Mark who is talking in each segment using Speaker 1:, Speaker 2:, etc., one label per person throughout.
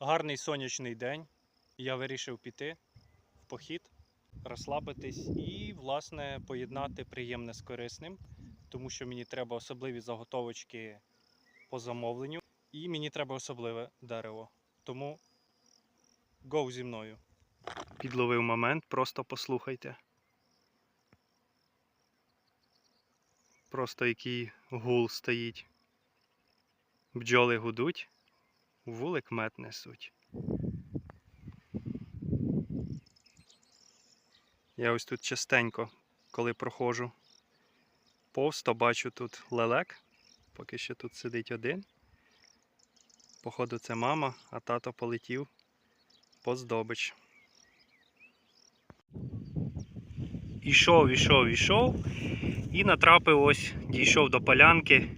Speaker 1: Гарний сонячний день. Я вирішив піти в похід, розслабитись і, власне, поєднати приємне з корисним, тому що мені треба особливі заготовочки по замовленню, і мені треба особливе дерево. Тому гоу зі мною. Підловив момент, просто послухайте. Просто який гул стоїть. Бджоли гудуть, вулик мед несуть. Я ось тут частенько, коли проходжу повз, то бачу тут лелек. Поки що тут сидить один. Походу, це мама, а тато полетів по здобич. Ішов, ішов, ішов і натрапив ось, дійшов до полянки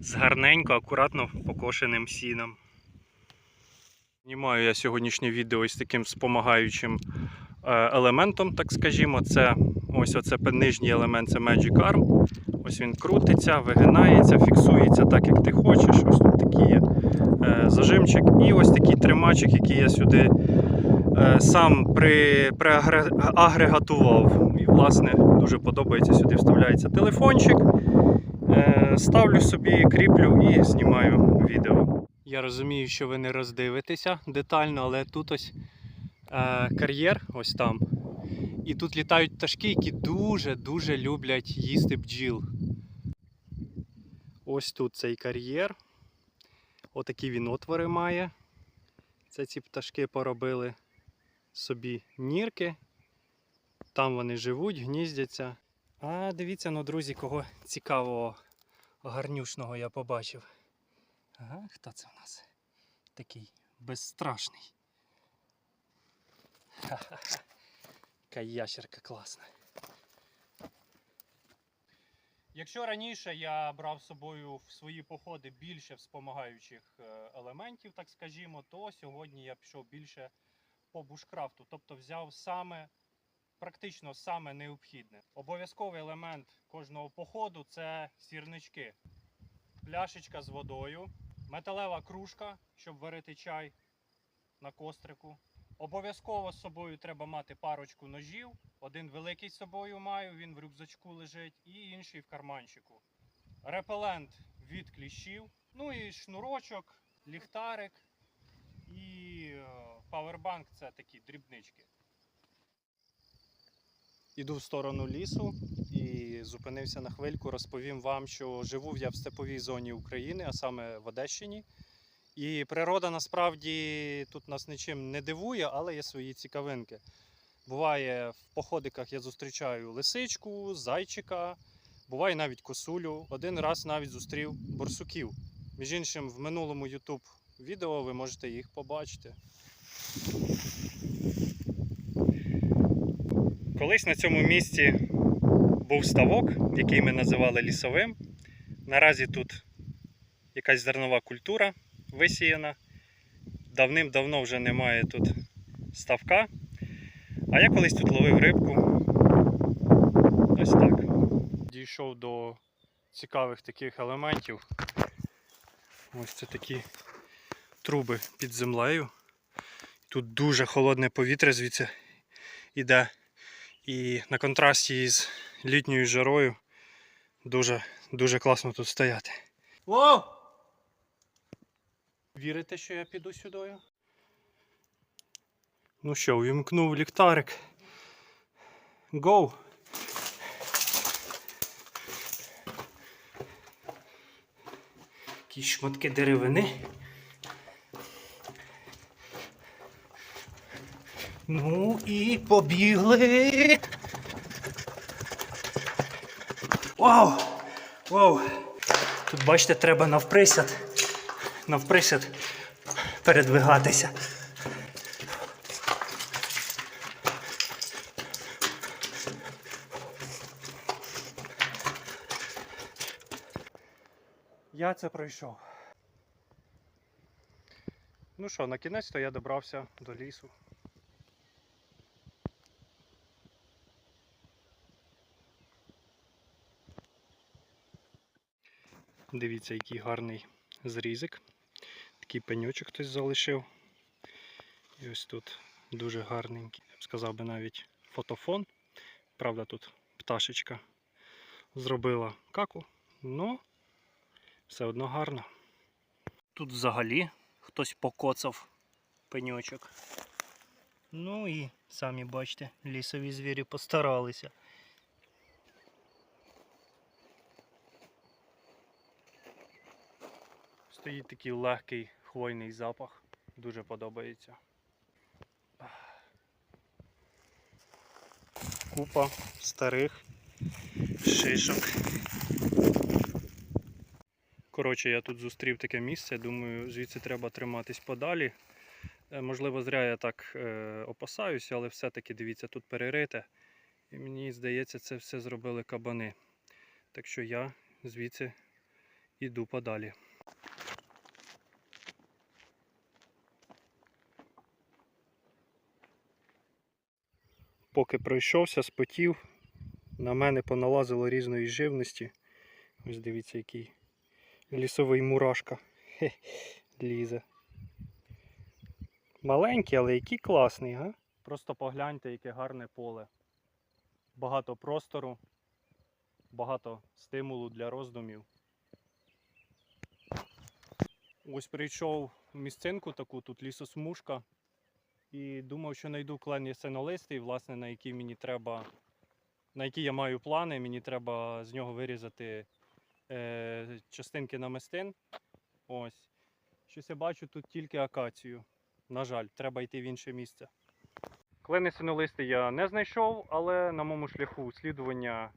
Speaker 1: з гарненько, акуратно покошеним сіном. Знімаю я сьогоднішнє відео із таким спомагаючим е, елементом, так скажімо. Це ось оце нижній елемент це Magic Arm. Ось він крутиться, вигинається, фіксується так, як ти хочеш. Ось тут такий є е, зажимчик. І ось такий тримачик, який я сюди е, сам при, приагрегатував. І, власне, дуже подобається. Сюди вставляється телефончик. Ставлю собі, кріплю і знімаю відео. Я розумію, що ви не роздивитеся детально, але тут ось е, кар'єр, ось там. І тут літають пташки, які дуже-дуже люблять їсти бджіл. Ось тут цей кар'єр. Отакі він отвори має. Це ці пташки поробили собі нірки. Там вони живуть, гніздяться. А дивіться, ну, друзі, кого цікавого, гарнючного я побачив. Ага, хто це у нас? Такий безстрашний. Ха-ха-ха. Ящерка класна. Якщо раніше я брав з собою в свої походи більше вспомагаючих е, елементів, так скажімо, то сьогодні я пішов більше по бушкрафту, тобто взяв саме практично саме необхідне. Обов'язковий елемент кожного походу це сірнички, пляшечка з водою, металева кружка, щоб варити чай на кострику. Обов'язково з собою треба мати парочку ножів. Один великий з собою маю, він в рюкзачку лежить, і інший в карманчику. Репелент від кліщів, ну і шнурочок, ліхтарик і е, павербанк це такі дрібнички. Іду в сторону лісу і зупинився на хвильку. Розповім вам, що живу я в степовій зоні України, а саме в Одещині. І природа насправді тут нас нічим не дивує, але є свої цікавинки. Буває, в походиках я зустрічаю лисичку, зайчика, буває навіть косулю. Один раз навіть зустрів борсуків. Між іншим, в минулому YouTube відео ви можете їх побачити. Колись на цьому місці був ставок, який ми називали лісовим. Наразі тут якась зернова культура висіяна. Давним-давно вже немає тут ставка. А я колись тут ловив рибку. Ось так. Дійшов до цікавих таких елементів. Ось це такі труби під землею. Тут дуже холодне повітря звідси іде. І на контрасті із літньою жарою дуже, дуже класно тут стояти. Воу! Вірите, що я піду сюдою? Ну що, увімкнув ліхтарик. Гоу! Якісь шматки деревини. Ну і побігли. Вау! Вау! Тут бачите, треба навприсяд. Навприсяд передвигатися. Я це пройшов. Ну що, на кінець то я добрався до лісу. Дивіться, який гарний зрізик. Такий пеньочок хтось залишив. І ось тут дуже гарненький, я б сказав би навіть фотофон. Правда, тут пташечка зробила каку, але все одно гарно. Тут взагалі хтось покоцав пеньочок. Ну і самі бачите, лісові звірі постаралися. Стоїть такий легкий хвойний запах. Дуже подобається. Купа старих шишок. Коротше, я тут зустрів таке місце. Думаю, звідси треба триматись подалі. Е, Можливо, зря я так е, опасаюся, але все-таки дивіться, тут перерите. І мені здається, це все зробили кабани. Так що я звідси йду подалі. Поки пройшовся, спотів, на мене поналазило різної живності. Ось дивіться, який лісовий мурашка Хе, лізе. Маленький, але який класний, га? Просто погляньте, яке гарне поле. Багато простору, багато стимулу для роздумів. Ось прийшов в місцинку таку, тут лісосмужка. І думав, що знайду клен ясенолистий, власне, на який мені треба, на які я маю плани. Мені треба з нього вирізати е, частинки намистин. Ось. Щось я бачу тут тільки акацію. На жаль, треба йти в інше місце. Клени синолисти я не знайшов, але на моєму шляху слідування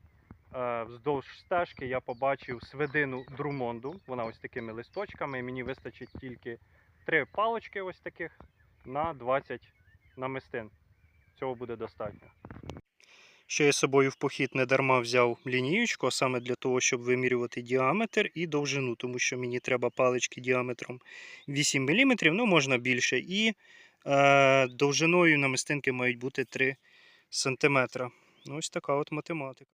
Speaker 1: е, вздовж стежки я побачив свидину друмонду. Вона ось такими листочками. Мені вистачить тільки три палочки ось таких на 20 намистин. Цього буде достатньо. Ще я з собою в похід не дарма взяв лінієчку, а саме для того, щоб вимірювати діаметр і довжину, тому що мені треба палички діаметром 8 мм, ну можна більше. І е, довжиною намистинки мають бути 3 см. Ось така от математика.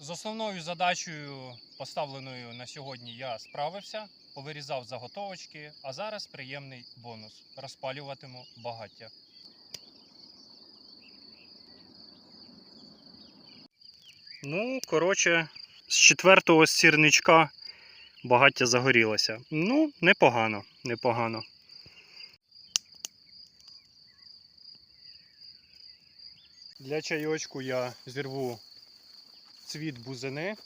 Speaker 1: З основною задачею, поставленою на сьогодні, я справився, повирізав заготовочки, а зараз приємний бонус. Розпалюватиму багаття. Ну, коротше, з четвертого сірничка багаття загорілося. Ну, непогано, непогано. Для чайочку я зірву цвіт бузини,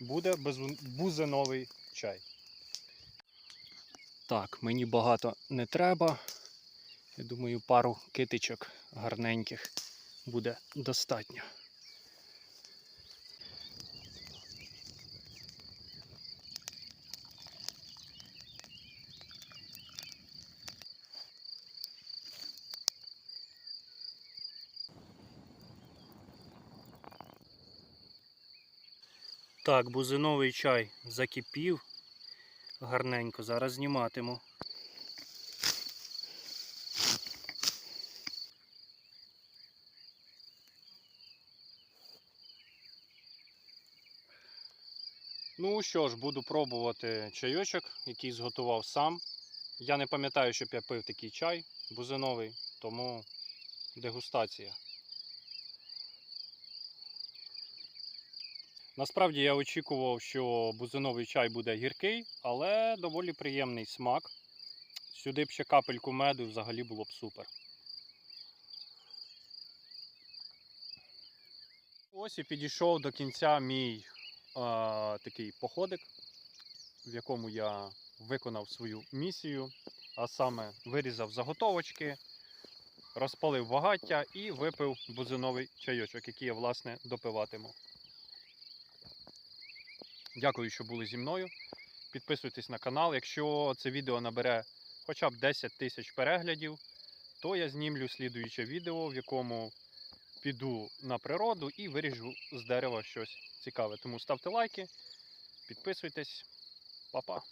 Speaker 1: буде бузиновий чай. Так, мені багато не треба. Я думаю, пару китичок гарненьких буде достатньо. Так, бузиновий чай закипів гарненько. Зараз зніматиму. Ну що ж, буду пробувати чайочок, який зготував сам. Я не пам'ятаю, щоб я пив такий чай бузиновий, тому дегустація. Насправді я очікував, що бузиновий чай буде гіркий, але доволі приємний смак. Сюди б ще капельку меду взагалі було б супер. Ось і підійшов до кінця мій е, такий походик, в якому я виконав свою місію, а саме вирізав заготовочки, розпалив багаття і випив бузиновий чайочок, який я власне допиватиму. Дякую, що були зі мною. Підписуйтесь на канал. Якщо це відео набере хоча б 10 тисяч переглядів, то я знімлю слідуюче відео, в якому піду на природу і виріжу з дерева щось цікаве. Тому ставте лайки, підписуйтесь, Па-па!